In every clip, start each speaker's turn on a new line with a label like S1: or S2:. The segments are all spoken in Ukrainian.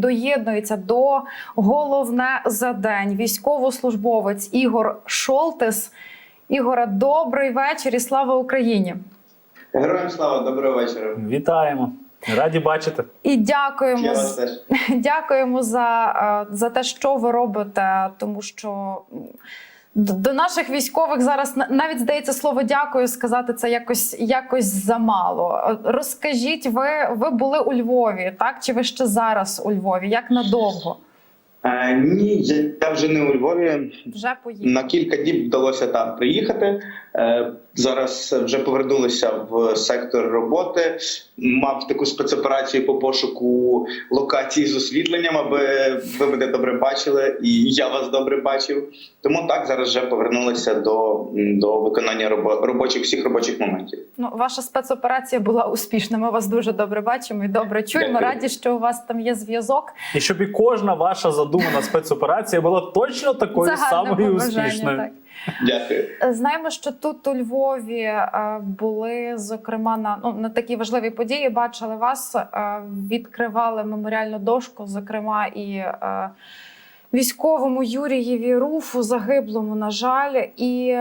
S1: доєднується до головне за день. Військовослужбовець Ігор Шолтес. Ігора, добрий вечір і слава Україні!
S2: Героям слава, доброго вечора.
S3: Вітаємо. Раді бачити.
S1: І дякуємо. Дякуємо за, е, за те, що ви робите, тому що до наших військових зараз на- навіть здається слово дякую сказати це якось якось замало. Е, Розкажіть, ви, ви були у Львові, так? Чи ви ще зараз у Львові? Як надовго?
S2: Е, ні, я, вже не у Львові.
S1: Вже поїхали?
S2: На кілька діб вдалося там приїхати. Е, зараз вже повернулися в сектор роботи. Мав таку спецоперацію по пошуку локації з освітленням, аби ви мене добре бачили, і я вас добре бачив. Тому так зараз вже повернулися до, до виконання робо- робочих всіх робочих моментів.
S1: Ну, ваша спецоперація була успішна. Ми вас дуже добре бачимо і добре чуємо.
S2: Дякую.
S1: Раді, що у вас там є зв'язок.
S3: І щоб і кожна ваша задумана спецоперація була точно такою самою успішною.
S1: Так.
S2: Дякую.
S1: Знаємо, що тут у Львові е, були зокрема на ну на такі важливі події. Бачили вас, е, відкривали меморіальну дошку, зокрема і е, військовому Юрієві Руфу, загиблому, на жаль, і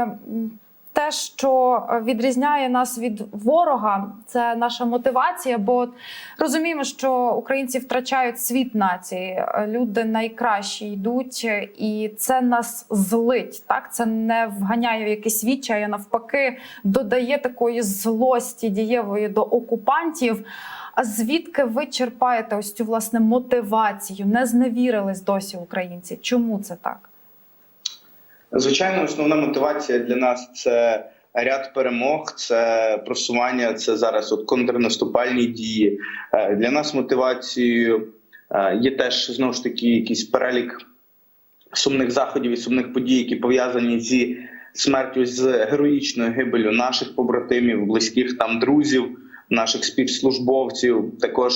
S1: те, що відрізняє нас від ворога, це наша мотивація. Бо розуміємо, що українці втрачають світ нації. Люди найкращі йдуть, і це нас злить. Так це не вганяє в якесь відчай, а навпаки, додає такої злості дієвої до окупантів. А звідки ви черпаєте ось цю власне мотивацію? Не зневірились досі українці. Чому це так?
S2: Звичайно, основна мотивація для нас це ряд перемог, це просування, це зараз от контрнаступальні дії. Е, Для нас мотивацією е, є теж знову ж таки якийсь перелік сумних заходів і сумних подій, які пов'язані зі смертю з героїчною гибелю наших побратимів, близьких там друзів, наших співслужбовців. Також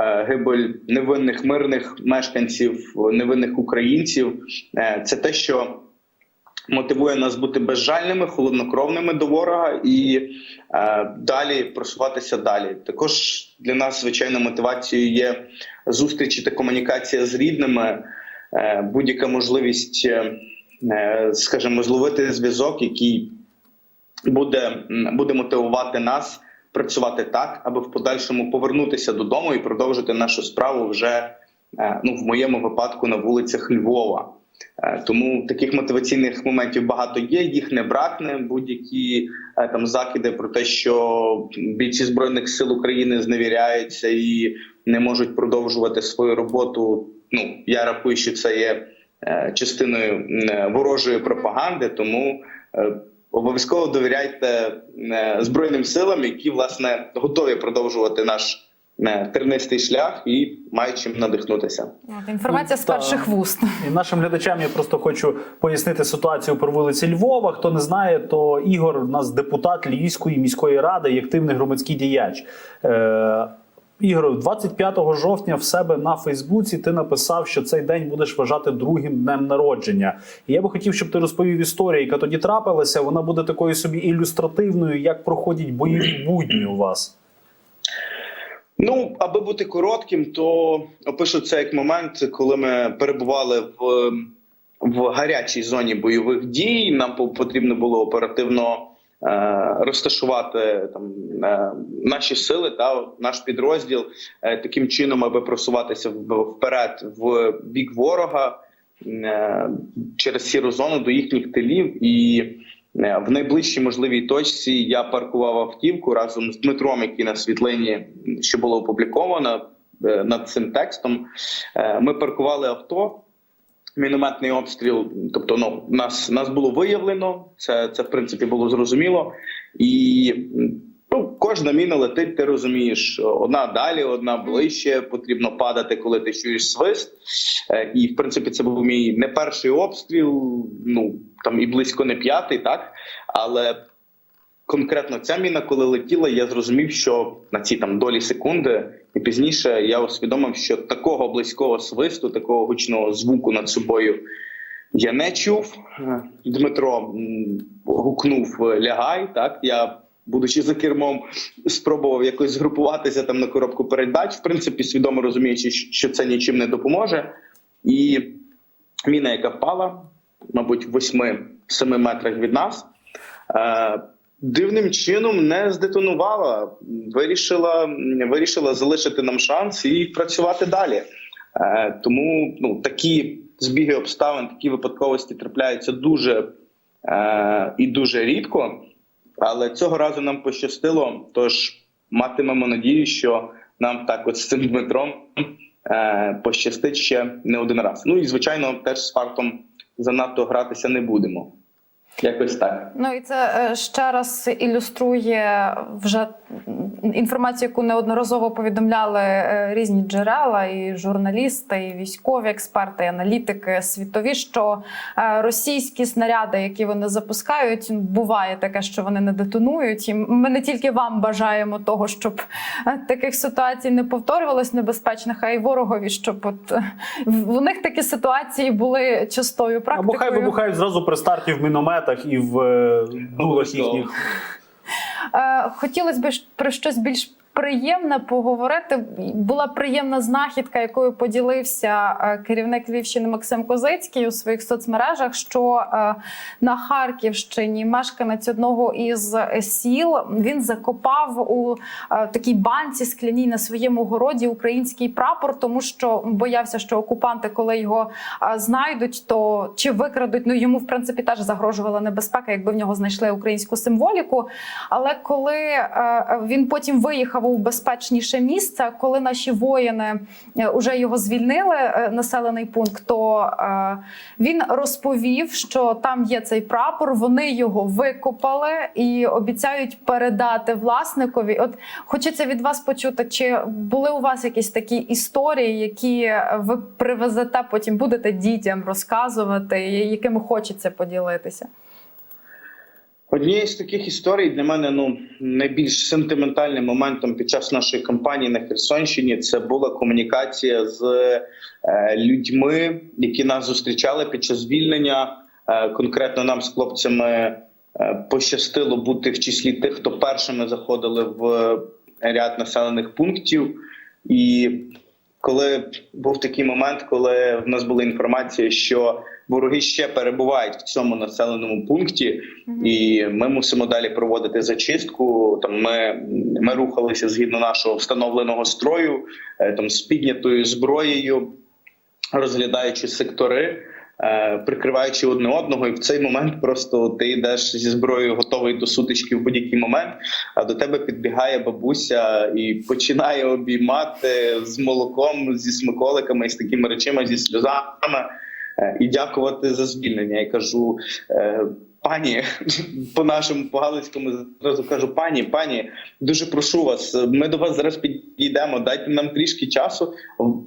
S2: е, гибель невинних мирних мешканців, невинних українців. Це те, що мотивує нас бути безжальними, холоднокровними до ворога і е, далі просуватися далі. Також для нас звичайно мотивацією є зустрічі та комунікація з рідними, е, будь-яка можливість, е, е, скажімо, зловити зв'язок, який буде, буде мотивувати нас працювати так, аби в подальшому повернутися додому і продовжити нашу справу вже е, ну в моєму випадку на вулицях Львова. Е, Тому таких мотиваційних моментів багато є. Їх не бракне. Будь-які е, там закиди про те, що бійці збройних сил України зневіряються і не можуть продовжувати свою роботу. Ну я рахую, що це є е, частиною ворожої пропаганди. Тому обов'язково довіряйте збройним силам, які власне готові продовжувати наш тернистий шлях і мають чим надихнутися.
S1: Інформація з
S3: Ну, та.
S1: перших вуст.
S3: І нашим глядачам я просто хочу пояснити ситуацію про вулиці Львова. Хто не знає, то Ігор у нас депутат Львівської міської ради і активний громадський діяч. Е, Ігор, 25 жовтня в себе на Фейсбуці ти написав, що цей день будеш вважати другим днем народження. І я би хотів, щоб ти розповів історію, яка тоді трапилася. Вона буде такою собі ілюстративною, як проходять бойові будні у вас.
S2: Ну, аби бути коротким, то опишу це як момент, коли ми перебували в, в гарячій зоні бойових дій. Нам по- потрібно було оперативно е, розташувати там е, наші сили та наш підрозділ е, таким чином, аби просуватися вперед в бік ворога е, через сіру зону до їхніх тилів і. Е, В найближчій можливій точці я паркував автівку разом з Дмитром, який на світлині, що було опубліковано е, над цим текстом. Е, Ми паркували авто. Мінометний обстріл, тобто ну нас нас було виявлено. Це це в принципі було зрозуміло, і ну кожна міна летить. Ти розумієш, одна далі, одна ближче. Потрібно падати, коли ти чуєш свист. Е, І в принципі, це був мій не перший обстріл. Ну там і близько не п'ятий, так але конкретно ця міна, коли летіла, я зрозумів, що на ці там долі секунди, і пізніше я усвідомив, що такого близького свисту, такого гучного звуку над собою я не чув. Е, Дмитро гукнув лягай. Так я будучи за кермом, спробував якось згрупуватися там на коробку передач, в принципі, свідомо розуміючи, що це нічим не допоможе. І міна, яка впала, мабуть, в 8-7 метрах від нас. Е, Дивним чином не здетонувала, вирішила, вирішила залишити нам шанс і працювати далі. Е, Тому ну, такі збіги обставин, такі випадковості трапляються дуже е, і дуже рідко. Але цього разу нам пощастило. Тож матимемо надію, що нам так от з цим Дмитром е, пощастить ще не один раз. Ну і звичайно, теж з фактом занадто гратися не будемо. Якось так.
S1: Ну і це е, ще раз ілюструє вже інформацію, яку неодноразово повідомляли е, різні джерела, і журналісти, і військові експерти, і аналітики світові, що е, російські снаряди, які вони запускають, буває таке, що вони не детонують. І ми не тільки вам бажаємо того, щоб таких ситуацій не повторювалось небезпечних, а й ворогові, щоб от в- у них такі ситуації були частою практикою.
S3: Або хай вибухають зразу при старті в мінометах і в е, дулах їхніх.
S1: Е, Хотілося б про щось більш приємне поговорити. Була приємна знахідка, якою поділився е, керівник Львівщини Максим Козицький у своїх соцмережах. Що е, на Харківщині мешканець одного із е, сіл він закопав у такій банці скляній на своєму городі український прапор, тому що боявся, що окупанти, коли його знайдуть, то чи викрадуть. Ну йому в принципі теж загрожувала небезпека, якби в нього знайшли українську символіку. Але коли він потім виїхав у безпечніше місце, коли наші воїни вже його звільнили, е, населений пункт, то е, він розповів, що там є цей прапор. Вони його викопали і обіцяють передати власникові. От хочеться від вас почути, чи були у вас якісь такі історії, які ви привезете, потім будете дітям розказувати, якими хочеться поділитися?
S2: Однією з таких історій для мене ну найбільш сентиментальним моментом під час нашої кампанії на Херсонщині це була комунікація з е, людьми, які нас зустрічали під час звільнення. Е, конкретно нам з хлопцями е, пощастило бути в числі тих, хто першими заходили в ряд населених пунктів. І коли був такий момент, коли в нас була інформація, що вороги ще перебувають в цьому населеному пункті, і ми мусимо далі проводити зачистку. Там ми, ми рухалися згідно нашого встановленого строю, е, там з піднятою зброєю, розглядаючи сектори. е, Прикриваючи одне одного, і в цей момент просто ти йдеш зі зброєю, готовий до сутички в будь-який момент. А до тебе підбігає бабуся і починає обіймати з молоком, зі смаколиками, з такими речами, зі сльозами і дякувати за звільнення. Я кажу, е, пані, по нашому по галицькому зразу кажу, пані, пані, дуже прошу вас. Ми до вас зараз підійдемо. Дайте нам трішки часу.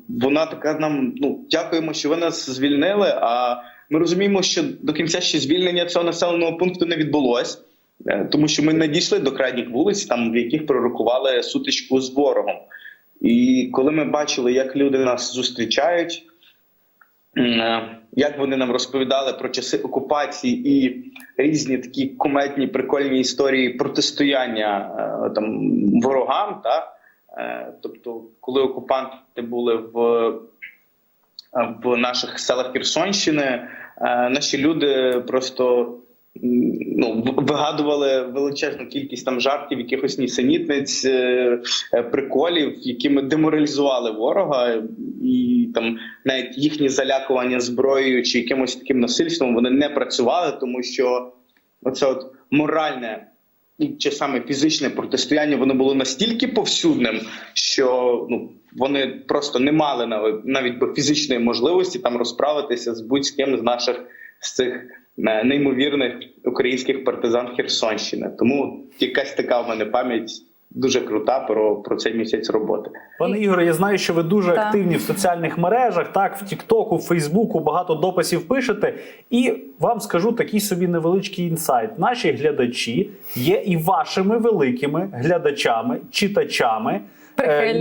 S2: Вона така нам ну дякуємо, що ви нас звільнили. А ми розуміємо, що до кінця ще звільнення цього населеного пункту не відбулось. Е, Тому що ми не дійшли до крайніх вулиць, там в яких пророкували сутичку з ворогом. І коли ми бачили, як люди нас зустрічають, е, як вони нам розповідали про часи окупації і різні такі кумедні прикольні історії протистояння е, там ворогам, та е, тобто, коли окупанти були в, е, в наших селах Херсонщини, е, наші люди просто ну, вигадували величезну кількість там жартів, якихось нісенітниць, е, е, приколів, якими деморалізували ворога, і там навіть їхні залякування зброєю чи якимось таким насильством вони не працювали, тому що оце от моральне і чи саме фізичне протистояння воно було настільки повсюдним, що ну вони просто не мали навіть, навіть би фізичної можливості там розправитися з будь-ким з наших з цих е, неймовірних українських партизан Херсонщини. Тому якась така в мене пам'ять дуже крута про, про цей місяць роботи.
S3: Пане Ігоре, я знаю, що ви дуже
S1: Так.
S3: активні в соціальних мережах, так, в Тіктоку, в Фейсбуку багато дописів пишете. І вам скажу такий собі невеличкий інсайт. Наші глядачі є і вашими великими глядачами, читачами.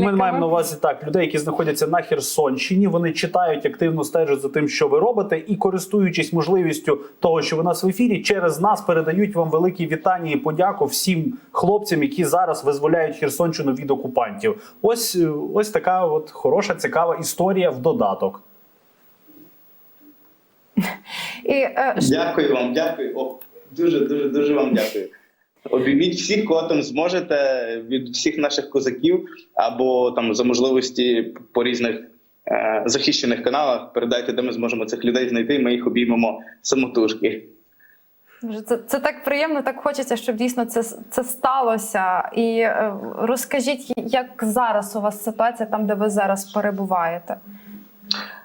S3: Ми маємо на увазі так людей, які знаходяться на Херсонщині. Вони читають активно стежать за тим, що ви робите, і користуючись можливістю того, що ви нас в ефірі, через нас передають вам великі вітання і подяку всім хлопцям, які зараз визволяють Херсонщину від окупантів. Ось е, ось така от хороша, цікава історія в додаток.
S1: І е,
S2: Дякую вам, дякую. О, дуже, дуже, дуже вам дякую. Обійміть всіх, кого там зможете від всіх наших козаків, або там за можливості по різних е, захищених каналах. Передайте, де ми зможемо цих людей знайти. Ми їх обіймемо самотужки.
S1: Це, це так приємно, так хочеться, щоб дійсно це, це сталося. І е, розкажіть, як зараз у вас ситуація там, де ви зараз перебуваєте?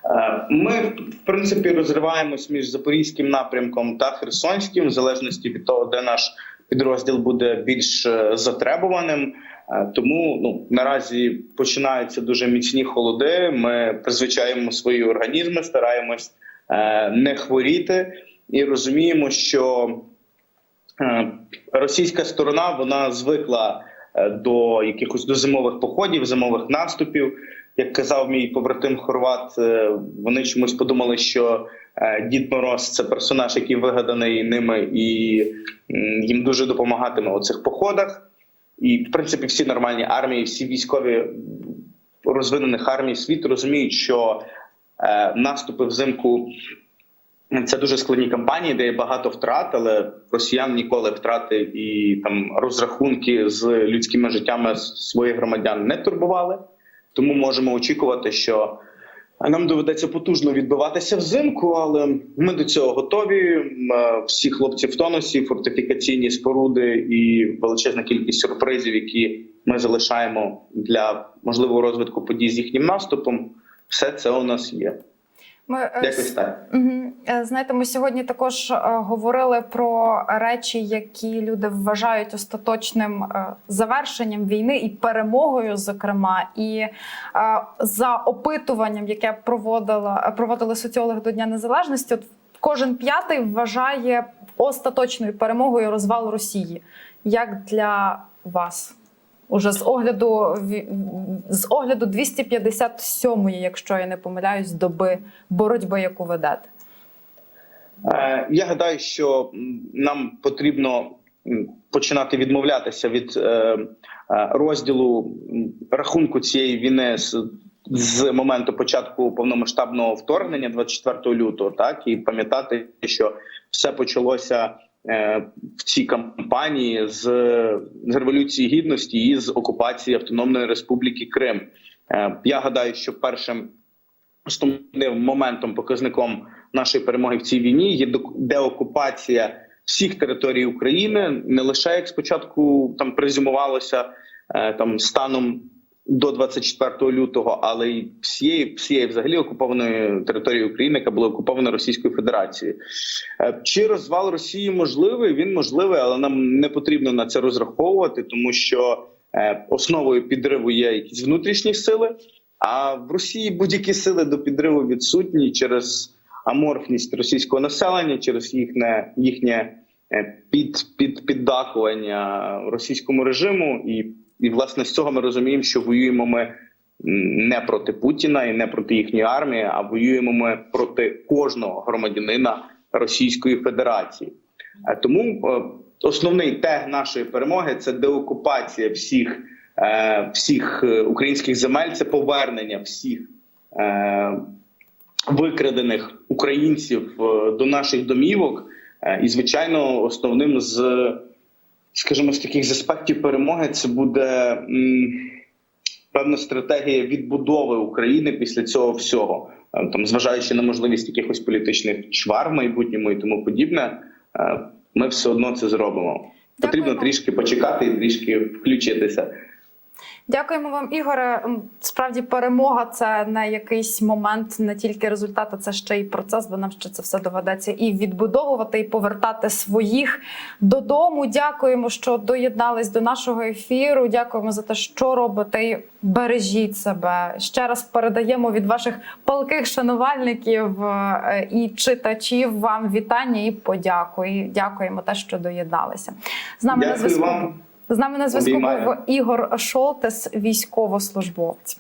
S2: Е, Ми в принципі розриваємось між запорізьким напрямком та херсонським, в залежності від того, де наш підрозділ буде більш е, затребуваним. Е, Тому ну наразі починаються дуже міцні холоди. Ми призвичаємо свої організми, стараємось е, не хворіти і розуміємо, що російська сторона вона звикла до якихось до зимових походів, зимових наступів. Як казав мій побратим Хорват, е, вони чомусь подумали, що е, Дід Мороз це персонаж, який вигаданий ними, і їм дуже допомагатиме у цих походах. І в принципі всі нормальні армії, всі військові розвинених армій світу розуміють, що е, наступи взимку це дуже складні кампанії, де є багато втрат, але росіян ніколи втрати і там розрахунки з людськими життями своїх громадян не турбували. Тому можемо очікувати, що нам доведеться потужно відбиватися взимку, але ми до цього готові. Е, Всі хлопці в тонусі, фортифікаційні споруди і величезна кількість сюрпризів, які ми залишаємо для можливого розвитку подій з їхнім наступом. Все це у нас є.
S1: Ми е,
S2: Якось так.
S1: Е, Знаєте, ми сьогодні також е, говорили про речі, які люди вважають остаточним завершенням війни і перемогою, зокрема. І за опитуванням, яке проводила проводили соціологи до Дня Незалежності, от кожен п'ятий вважає остаточною перемогою розвал Росії. Як для вас? Уже з огляду з огляду 257-ї, якщо я не помиляюсь, доби боротьби, яку ведете.
S2: Я гадаю, що нам потрібно починати відмовлятися від е, е, розділу рахунку цієї війни з, з моменту початку повномасштабного вторгнення 24 лютого, так і пам'ятати, що все почалося в цій кампанії з, з революції гідності і з окупації Автономної Республіки Крим. Е, Я гадаю, що першим основним моментом, показником нашої перемоги в цій війні є деокупація всіх територій України, не лише як спочатку там презюмувалося е, там станом до 24 лютого, але й всієї всієї взагалі окупованої території України, яка була окупована Російською Федерацією. Е, Чи розвал Росії можливий? Він можливий, але нам не потрібно на це розраховувати, тому що е, основою підриву є якісь внутрішні сили. А в Росії будь-які сили до підриву відсутні через аморфність російського населення, через їхнє їхнє е, під, під піддакування російському режиму, і, і власне з цього ми розуміємо, що воюємо ми не проти Путіна і не проти їхньої армії, а воюємо ми проти кожного громадянина Російської Федерації. Е, Тому е, основний тег нашої перемоги це деокупація всіх, е, всіх українських земель, це повернення всіх викрадених українців до наших домівок. І, звичайно, основним з, скажімо, з таких з аспектів перемоги це буде м, певна стратегія відбудови України після цього всього, Е, там, зважаючи на можливість якихось політичних чвар в майбутньому і тому подібне, е, ми все одно це зробимо. Потрібно трішки почекати і трішки включитися.
S1: Дякуємо вам, Ігоре. Справді, перемога це не якийсь момент, не тільки результат, а це ще й процес, бо нам ще це все доведеться і відбудовувати, і повертати своїх додому. Дякуємо, що доєднались до нашого ефіру. Дякуємо за те, що робите. І Бережіть себе. Ще раз передаємо від ваших палких шанувальників е, і читачів вам вітання і подяку. І дякуємо те, що доєдналися. З нами на
S2: Дякую
S1: зв'язку. З нами на зв'язку був Ігор Шолтес, військовослужбовець.